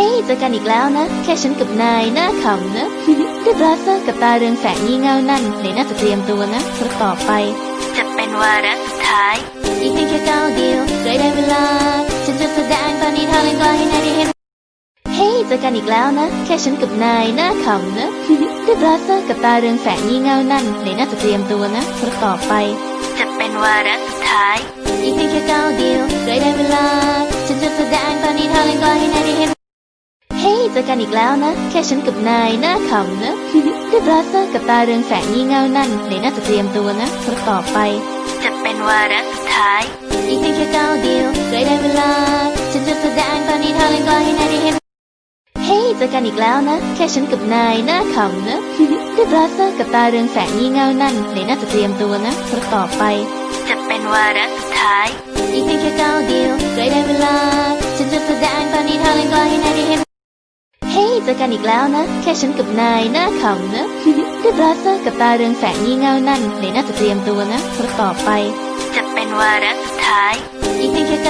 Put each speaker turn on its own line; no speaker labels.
ฮ้ยเจอกันอีกแล้วนะ แค่ฉันกับนายหน้าขำนะด้วยบราเซอร์กับตาเรืองแสงงี่เง่านั่นไหนน่าจะเตรียมตัวนะเพราะต่อไป จะเป็นวาระสุดท้าย อีกเพียงแค่ก้าวเดียวใกล้ได้เวลา ฉันจะแสดงตอนนี้ทางเล่นกลให้นายได้เห็นเฮ้ยเจอกันอีกแล้วนะ แค่ฉันกับนายหน้าขำนะด้วยบราเซอร์กับตาเรืองแสงงี่เง่านั่นไหนน่าจะเตรียมตัวนะเพราะต่อไป จะเป็นวาระสุดท้าย อีกเพียงแค่ก้าวเดียวใกล้ได้เวลา ฉันจะแสดงตอนนี้ทางเล่นกลให้นายได้เห็น เฮ้ยเจอกันอีกแล้วนะ แค่ฉันกับนายหน้าขำนะด้วยบราเซอร์กับตาเรืองแสงงี่เง่านั่นไหนน่าจะเตรียมตัวนะเพราะต่อไป จะเป็นวาระสุดท้าย อีกเพียงแค่ก้าวเดียวใกล้ได้เวลา ฉันจะแสดงตอนนี้ทางเล่นกลให้นายได้เห็นเฮ้ยเจอกันอีกแล้วนะ แค่ฉันกับนายหน้าขำนะด้วยบราเซอร์กับตาเรืองแสงงี่เง่านั่นไหนน่าจะเตรียมตัวนะเพราะต่อไป จะเป็นวาระสุดท้าย อีกเพียงแค่ก้าว อกันอีกแล้วนะ แค่ฉันกับนายหน้าขำนะด้วยบราเซอร์กับตาเรืองแสงงี่เง่านั่นไหนน่าจะเตรียมตัวนะเพราะต่อไป จะเป็นวาระสุดท้ายอีกเพียงแค่